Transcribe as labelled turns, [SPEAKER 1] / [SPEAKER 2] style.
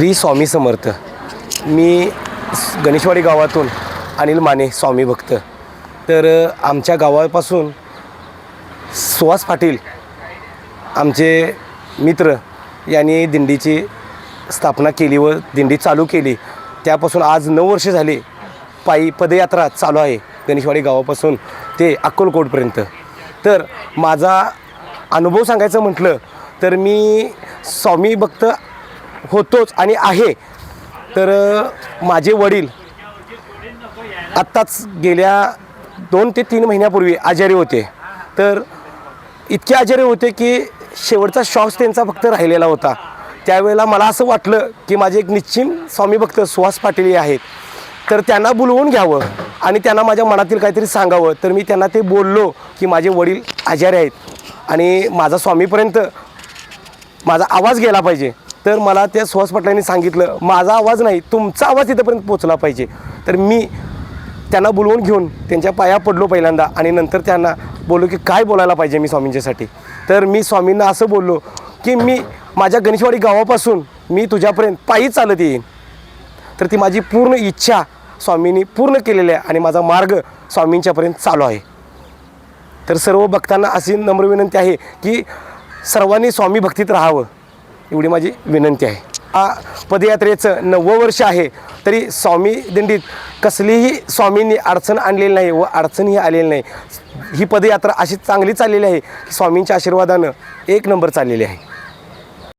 [SPEAKER 1] श्री स्वामी समर्थ. मी गणेशवाडी गावातून अनिल माने स्वामी भक्त. तर आमच्या गावापासून सुहास पाटील आमचे मित्र यांनी दिंडीची स्थापना केली व दिंडी चालू केली. त्यापासून आज नऊ वर्ष झाली पायी पदयात्रा चालू आहे गणेशवाडी गावापासून ते अक्कलकोटपर्यंत. तर माझा अनुभव सांगायचं म्हटलं तर मी स्वामी भक्त होतोच आणि आहे. तर माझे वडील आत्ताच गेल्या दोन ते तीन महिन्यापूर्वी आजारी होते. तर इतके आजारी होते की शेवटचा श्वास त्यांचा फक्त राहिलेला होता. त्यावेळेला मला असं वाटलं की माझे एक निश्चिम स्वामी भक्त सुहास पाटील हे आहेत. तर त्यांना बोलवून घ्यावं आणि त्यांना माझ्या मनातील काहीतरी सांगावं. तर मी त्यांना ते बोललो की माझे वडील आजारी आहेत आणि माझा स्वामीपर्यंत माझा आवाज गेला पाहिजे. तर मला त्या सुहास पाटलांनी सांगितलं माझा आवाज नाही तुमचा आवाज तिथंपर्यंत पोचला पाहिजे. तर मी त्यांना बोलवून घेऊन त्यांच्या पाया पडलो पहिल्यांदा आणि नंतर त्यांना बोललो की काय बोलायला पाहिजे मी स्वामींच्यासाठी तर मी स्वामींना असं बोललो की मी माझ्या गणेशवाडी गावापासून मी तुझ्यापर्यंत पायी चालत येईन. तर ती माझी पूर्ण इच्छा स्वामींनी पूर्ण केलेली आहे आणि माझा मार्ग स्वामींच्यापर्यंत चालू आहे. तर सर्व भक्तांना अशी नम्र विनंती आहे की सर्वांनी स्वामी भक्तीत राहावं. एवढी माझी विनंती आहे. हा पदयात्रेचं नववं वर्ष आहे तरी स्वामी दिंडीत कसलीही स्वामींनी अडचण आणलेली नाही व अडचणही आलेली नाही. ही पदयात्रा अशी चांगली चाललेली आहे की स्वामींच्या आशीर्वादानं एक नंबर चाललेली आहे.